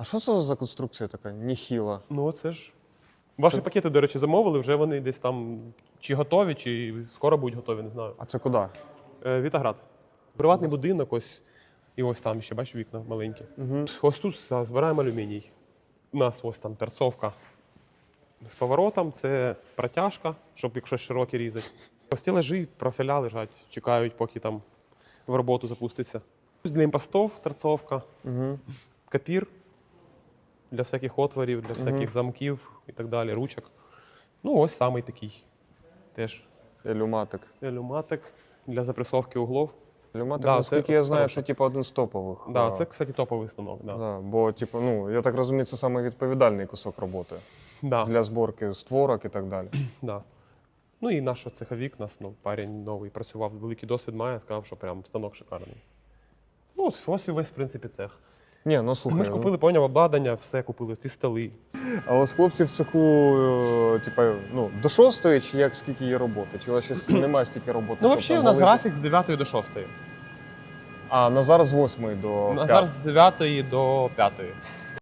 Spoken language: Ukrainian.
А що це за конструкція така? Ніхіла. Ну, це ж. Ваші Це- пакети, до речі, замовили, вже вони десь там чи готові, чи скоро будуть готові, не знаю. А це куди? Е, Вітаград. Приватний будинок, ось. І ось там ще, бачиш, вікна маленькі. Угу. Ось тут збираємо алюміній. У нас ось там перцовка з поворотом, це протяжка, щоб якщо широкі різати. Ось лежі, профіля лежать, чекають, поки там в роботу запуститься. Для імпостов торцовка, Угу. капір для всяких отворів, для всяких замків і так далі, ручок. Ну, ось самий такий. Теж Елюматик. елюматик для запресовки углов. Елюматик, Да, наскільки це я знаю, це типу один з топових. Да, а, це, кстати, топовий станок. Да. Да, бо, типу, ну, я так розумію, це саме відповідальний кусок роботи Да. для зборки створок і так далі. Да. Ну і наш цеховік, нас ну, парень новий працював, великий досвід має, сказав, що прям станок шикарний. Ну, ось, ось і весь, в принципі, цех. Ні, ну слухай. Ми ж ну, купили, поняв, обладнання, все купили, ті столи. А у вас хлопці в цеху, е, типу, ну, до шостої, чи як скільки є роботи? Чи у вас ще немає стільки роботи? Ну, щоб взагалі, у там нас валити? графік з 9 до 6. А, на зараз з 8 до У нас 5. зараз з 9 до 5.